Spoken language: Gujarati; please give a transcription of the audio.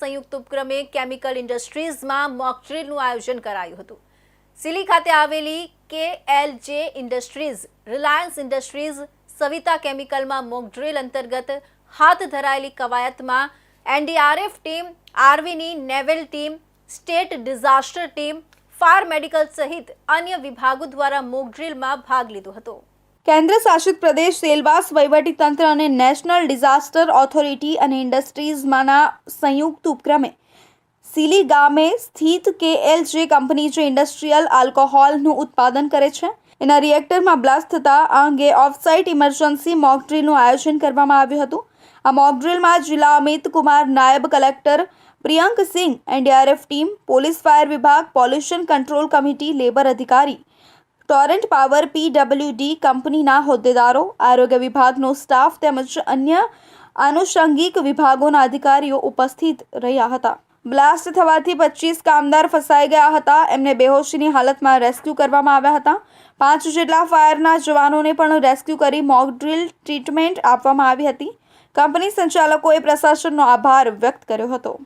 સંયુક્ત ઉપક્રમે કેમિકલ ઇન્ડસ્ટ્રીઝમાં મોકડ્રીલનું આયોજન કરાયું હતું. સિલી ખાતે આવેલી K L J industries, Reliance industries, Savita કેમિકલમાં mock drill અંતર્ગત હાથ ધરાયેલી કવાયતમાં NDRF team આર્મીની naval team, state disaster team, fire medical સહિત અન્ય વિભાગો દ્વારા મોકડ્રીલમાં ભાગ લીધો હતો. કેન્દ્ર શાસિત પ્રદેશ સેલવાસ વહીવટીતંત્ર અને નેશનલ ડિઝાસ્ટર ઓથોરિટી અને ઇન્ડસ્ટ્રીઝમાંના સંયુક્ત ઉપક્રમે સિલી ગામે સ્થિત કેએલજે કંપની જે ઇન્ડસ્ટ્રીયલ આલ્કોહોલનું ઉત્પાદન કરે છે, એના રિએક્ટરમાં બ્લાસ્ટ થતાં આ અંગે ઓફસાઇટ ઇમરજન્સી મોકડ્રીલનું આયોજન કરવામાં આવ્યું હતું. આ મોકડ્રીલમાં જિલ્લા અમિત કુમાર નાયબ collector Priyank Singh, NDRF team, police fire વિભાગ, પોલ્યુશન કંટ્રોલ કમિટી, લેબર અધિકારી ટોરેન્ટ પાવર પીડબ્લ્યુડી કંપનીના હોદ્દેદારો, આરોગ્ય વિભાગનો સ્ટાફ તેમજ અન્ય આનુષંગિક વિભાગોના અધિકારીઓ ઉપસ્થિત રહ્યા હતા. બ્લાસ્ટ થવાથી પચીસ કામદાર ફસાઈ ગયા હતા. એમને બેહોશીની હાલતમાં રેસ્ક્યુ કરવામાં આવ્યા હતા. પાંચ જેટલા ફાયરના જવાનોને પણ રેસ્ક્યુ કરી મોક ડ્રિલ ટ્રીટમેન્ટ આપવામાં આવી હતી. કંપની સંચાલકોએ પ્રશાસનનો આભાર વ્યક્ત કર્યો હતો.